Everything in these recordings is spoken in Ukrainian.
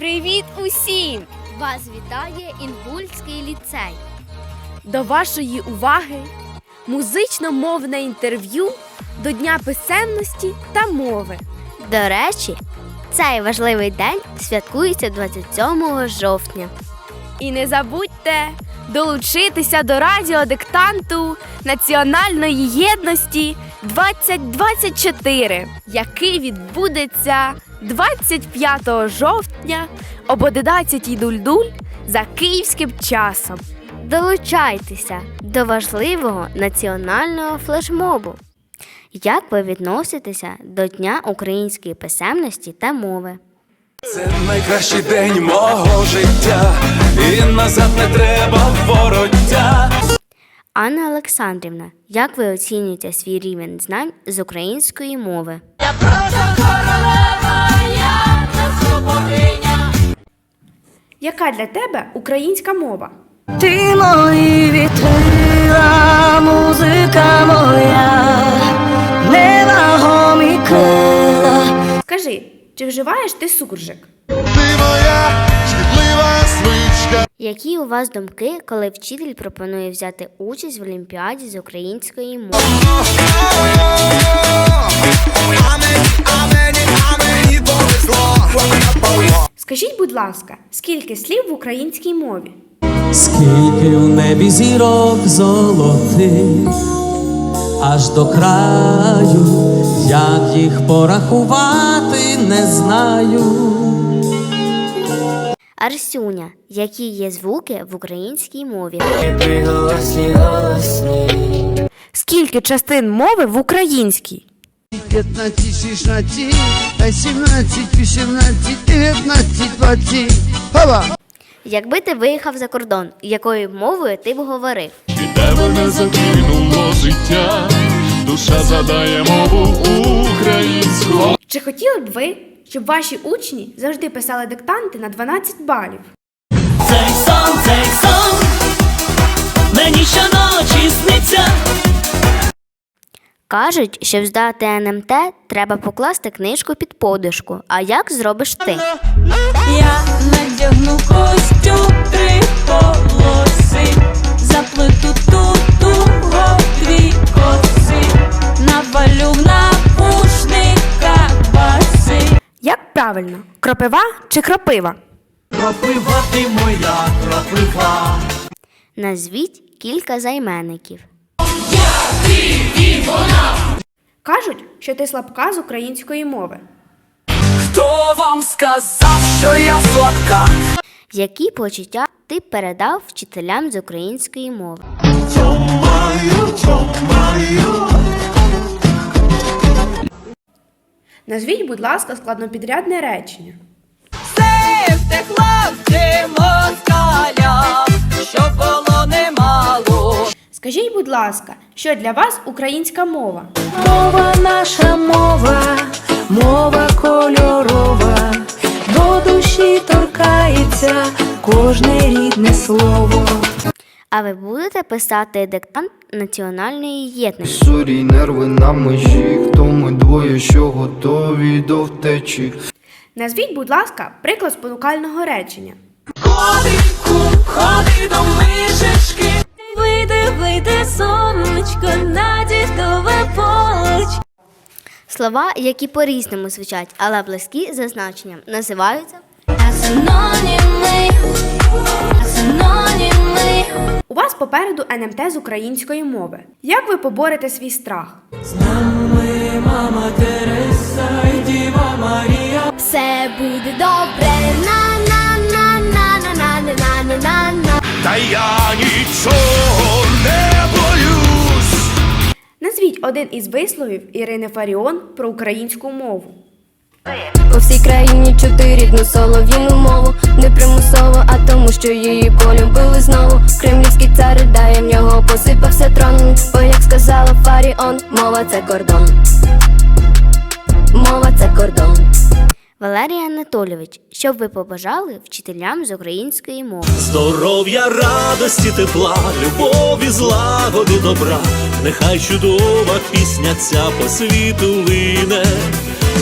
Привіт усім! Вас вітає Інгульський ліцей. До вашої уваги музично-мовне інтерв'ю до Дня писемності та мови. До речі, цей важливий день святкується 27 жовтня. І не забудьте долучитися до радіодиктанту Національної єдності 2024, який відбудеться 25 жовтня об 11.00 за київським часом. Долучайтеся до важливого національного флешмобу. Як ви відноситеся до Дня української писемності та мови? Це найкращий день мого життя, і назад не треба вороття. Анна Олександрівна, як ви оцінюєте свій рівень знань з української мови? Яка для тебе українська мова? Ти мої вітрила, музика моя, невагомі крила. Скажи, чи вживаєш ти суржик? Ти моя шкідлива звичка. Які у вас думки, коли вчитель пропонує взяти участь в Олімпіаді з української мови? Ласка, скільки слів в українській мові? Скільки в небі зірок золотих, аж до краю, як їх порахувати, не знаю. Арсюня, які є звуки в українській мові? Скільки частин мови в українській? 15, 16, 17, 18, 19, 20. Хова! Якби ти виїхав за кордон, якою мовою ти б говорив? Від тебе не закинуло життя, душа задає мову українську. Чи хотіли б ви, щоб ваші учні завжди писали диктанти на 12 балів? Цей сон, цей сон, мені щоночі сниться. Кажуть, щоб здати НМТ, треба покласти книжку під подушку. А як зробиш ти? Я надягну костюм три полоси, заплету туго дві коси, навалю в напушника баси. Як правильно, кропива чи кропива? Кропива ти моя кропива. Назвіть кілька займенників. Кажуть, що ти слабка з української мови. Хто вам сказав, що я слабка? Які почуття ти передав вчителям з української мови? Назвіть, будь ласка, складнопідрядне речення. Сивте хлопці москаля, що було немало. Скажіть, будь ласка, що для вас українська мова? Мова наша мова, мова кольорова, до душі торкається кожне рідне слово. А ви будете писати диктант національної єдності? Сурі нерви на межі, хто ми двоє, що готові до втечі. Назвіть, будь ласка, приклад спонукального речення. Ходи, кум, ходи до мишечки. Вийде, вийде сонечко на дідове полечко. Слова, які по-різному звучать, але близькі за значенням, називаються Синоніми, синоніми. У вас попереду НМТ з української мови. Як ви поборете свій страх? З нами мама Тереса і Діва Марія. Все буде добре. На на на на на на на на на на Та я нічого один із висловів Ірини Фаріон про українську мову. По всій країні чути рідну солов'їну мову Не примусово, а тому, що її полюбили знову Кремлівський цар ридає в нього, посипався трон Бо як сказала Фаріон, мова це кордон Мова це кордон Валерій Анатолійович, що б ви побажали вчителям з української мови? Здоров'я, радості, тепла, любові, злагоди, добра. Нехай чудова пісня ця по світу лине,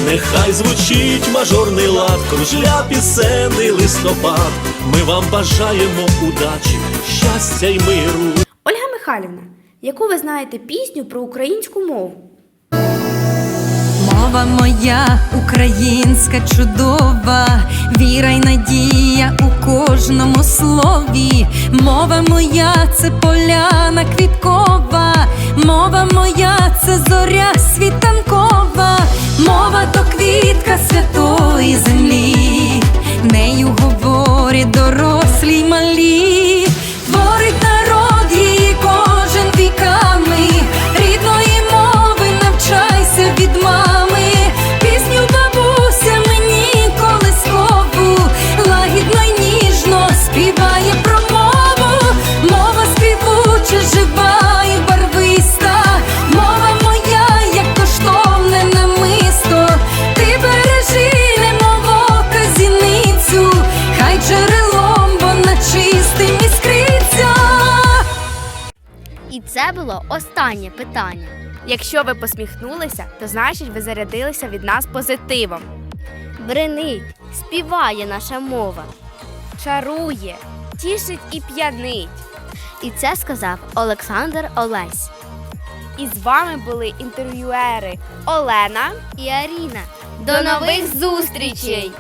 Нехай звучить мажорний лад, кружля пісенний листопад. Ми вам бажаємо удачі, щастя й миру. Ольга Михайлівна, яку ви знаєте пісню про українську мову? Мова моя українська чудова, віра й надія у кожному слові. Мова моя це поляна квіткова, мова моя це зоря світанкова, мова то квітка святої І це було останнє питання. Якщо ви посміхнулися, то значить ви зарядилися від нас позитивом. Бренить, співає наша мова. Чарує, тішить і п'янить. І це сказав Олександр Олесь І з вами були інтерв'юери Олена і Аріна. До нових зустрічей!